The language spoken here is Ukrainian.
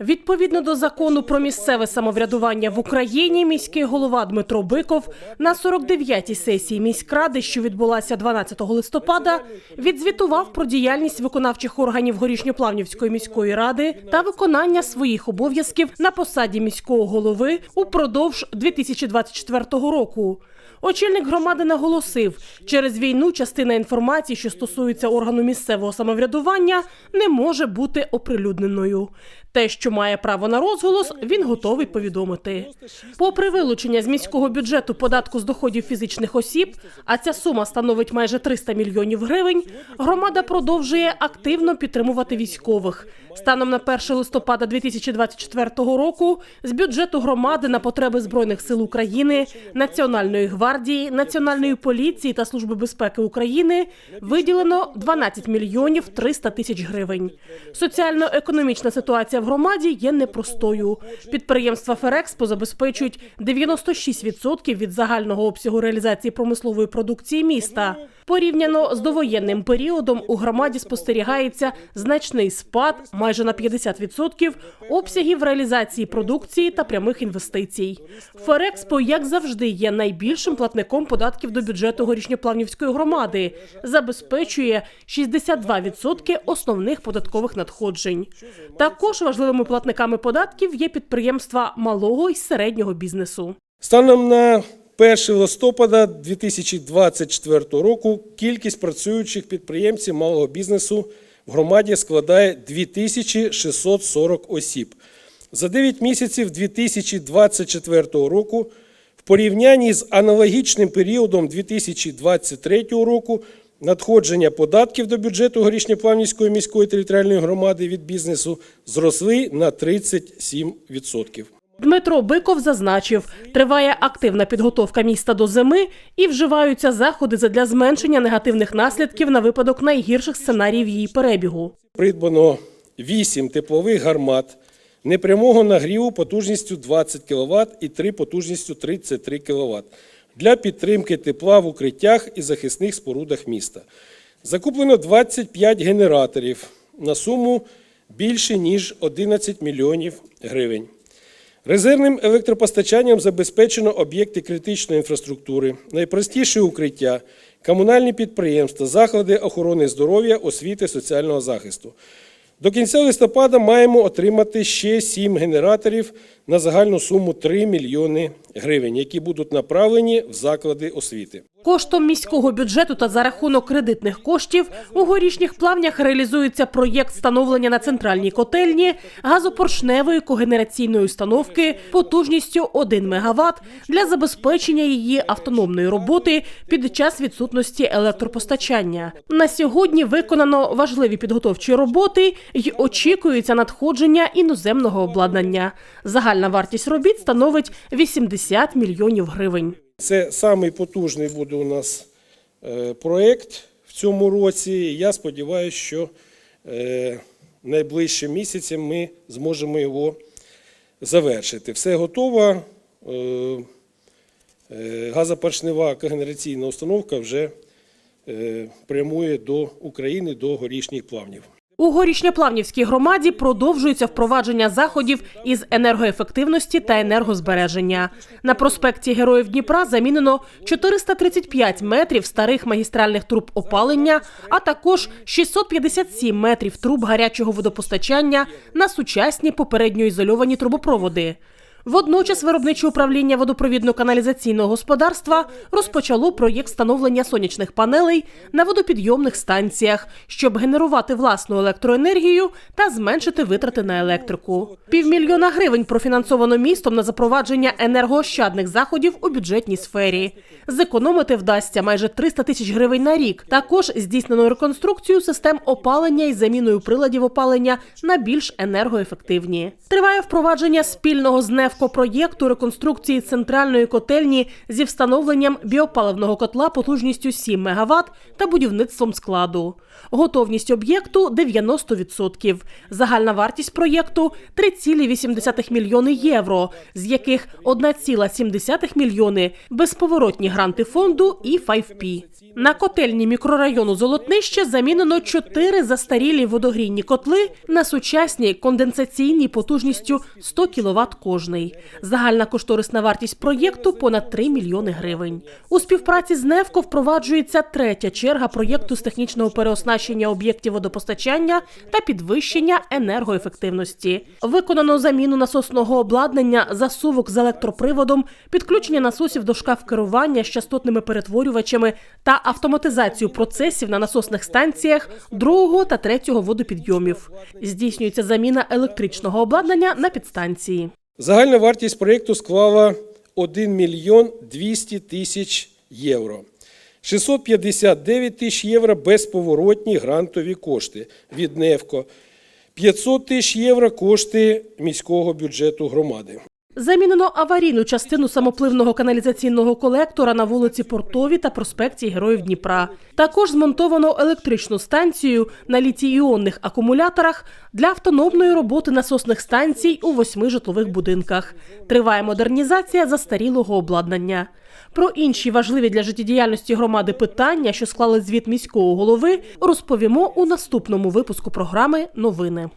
Відповідно до закону про місцеве самоврядування в Україні, міський голова Дмитро Биков на 49-й сесії міськради, що відбулася 12 листопада, відзвітував про діяльність виконавчих органів Горішньоплавнівської міської ради та виконання своїх обов'язків на посаді міського голови упродовж 2024 року. Очільник громади наголосив, через війну частина інформації, що стосується органу місцевого самоврядування, не може бути оприлюдненою. Те, що має право на розголос, він готовий повідомити. Попри вилучення з міського бюджету податку з доходів фізичних осіб, а ця сума становить майже 300 мільйонів гривень, громада продовжує активно підтримувати військових. Станом на 1 листопада 2024 року з бюджету громади на потреби збройних сил України, Національної гвардії, Національної поліції та Служби безпеки України виділено 12 мільйонів 300 тисяч гривень. Соціально-економічна ситуація в громаді є непростою. Підприємства Ферекспо забезпечують 96% від загального обсягу реалізації промислової продукції міста. Порівняно з довоєнним періодом у громаді спостерігається значний спад майже на 50% обсягів реалізації продукції та прямих інвестицій. Ферекспо, як завжди, є найбільшим платником податків до бюджету горішньоплавнівської громади, забезпечує 62% основних податкових надходжень. Також важливими платниками податків є підприємства малого і середнього бізнесу. Станом на 1 листопада 2024 року кількість працюючих підприємців малого бізнесу в громаді складає 2640 осіб. За 9 місяців 2024 року в порівнянні з аналогічним періодом 2023 року надходження податків до бюджету Горішньоплавнівської міської територіальної громади від бізнесу зросли на 37%. Дмитро Биков зазначив, триває активна підготовка міста до зими і вживаються заходи задля зменшення негативних наслідків на випадок найгірших сценаріїв її перебігу. Придбано 8 теплових гармат непрямого нагріву потужністю 20 кВт і 3 потужністю 33 кВт для підтримки тепла в укриттях і захисних спорудах міста. Закуплено 25 генераторів на суму більше ніж 11 мільйонів гривень. Резервним електропостачанням забезпечено об'єкти критичної інфраструктури, найпростіші укриття, комунальні підприємства, заклади охорони здоров'я, освіти, соціального захисту. До кінця листопада маємо отримати ще 7 генераторів на загальну суму 3 мільйони гривень, які будуть направлені в заклади освіти. Коштом міського бюджету та за рахунок кредитних коштів у горішніх плавнях реалізується проєкт встановлення на центральній котельні газопоршневої когенераційної установки потужністю 1 МВт для забезпечення її автономної роботи під час відсутності електропостачання. На сьогодні виконано важливі підготовчі роботи й очікується надходження іноземного обладнання. Загальна вартість робіт становить 80 мільйонів гривень. Це самий потужний буде у нас е, проєкт в цьому році. Я сподіваюся, що е, найближчим місяцем ми зможемо його завершити. Все готово. Е, Газопоршнева когенераційна установка вже прямує до України, до горішніх плавнів. У горішньоплавнівській громаді продовжується впровадження заходів із енергоефективності та енергозбереження. На проспекті Героїв Дніпра замінено 435 метрів старих магістральних труб опалення, а також 657 метрів труб гарячого водопостачання на сучасні попередньо ізольовані трубопроводи. Водночас виробниче управління водопровідно-каналізаційного господарства розпочало проєкт встановлення сонячних панелей на водопідйомних станціях, щоб генерувати власну електроенергію та зменшити витрати на електрику. Півмільйона гривень профінансовано містом на запровадження енергоощадних заходів у бюджетній сфері. Зекономити вдасться майже 300 тисяч гривень на рік. Також здійснено реконструкцію систем опалення із заміною приладів опалення на більш енергоефективні. Триває впровадження спільного з НЕФ проєкту реконструкції центральної котельні зі встановленням біопаливного котла потужністю 7 МВт та будівництвом складу. Готовність об'єкту 90%. Загальна вартість проєкту 3,8 мільйони євро, з яких 1,7 мільйони безповоротні гранти фонду і 5P. На котельні мікрорайону Золотнище замінено чотири застарілі водогрійні котли на сучасні конденсаційні потужністю 100 кВт кожний. Загальна кошторисна вартість проєкту понад 3 мільйони гривень. У співпраці з НЕВКО впроваджується третя черга проєкту з технічного переоснащення об'єктів водопостачання та підвищення енергоефективності. Виконано заміну насосного обладнання, засувок з електроприводом, підключення насосів до шкаф керування з частотними перетворювачами та автоматизацію процесів на насосних станціях другого та третього водопідйомів. Здійснюється заміна електричного обладнання на підстанції. Загальна вартість проєкту склала 1 мільйон 200 тисяч євро. 659 тисяч євро безповоротні грантові кошти від НЕВКО, 500 тисяч євро кошти міського бюджету громади. Замінено аварійну частину самопливного каналізаційного колектора на вулиці Портові та проспекті Героїв Дніпра. Також змонтовано електричну станцію на літій-іонних акумуляторах для автономної роботи насосних станцій у восьми житлових будинках. Триває модернізація застарілого обладнання. Про інші важливі для життєдіяльності громади питання, що склали звіт міського голови, розповімо у наступному випуску програми Новини.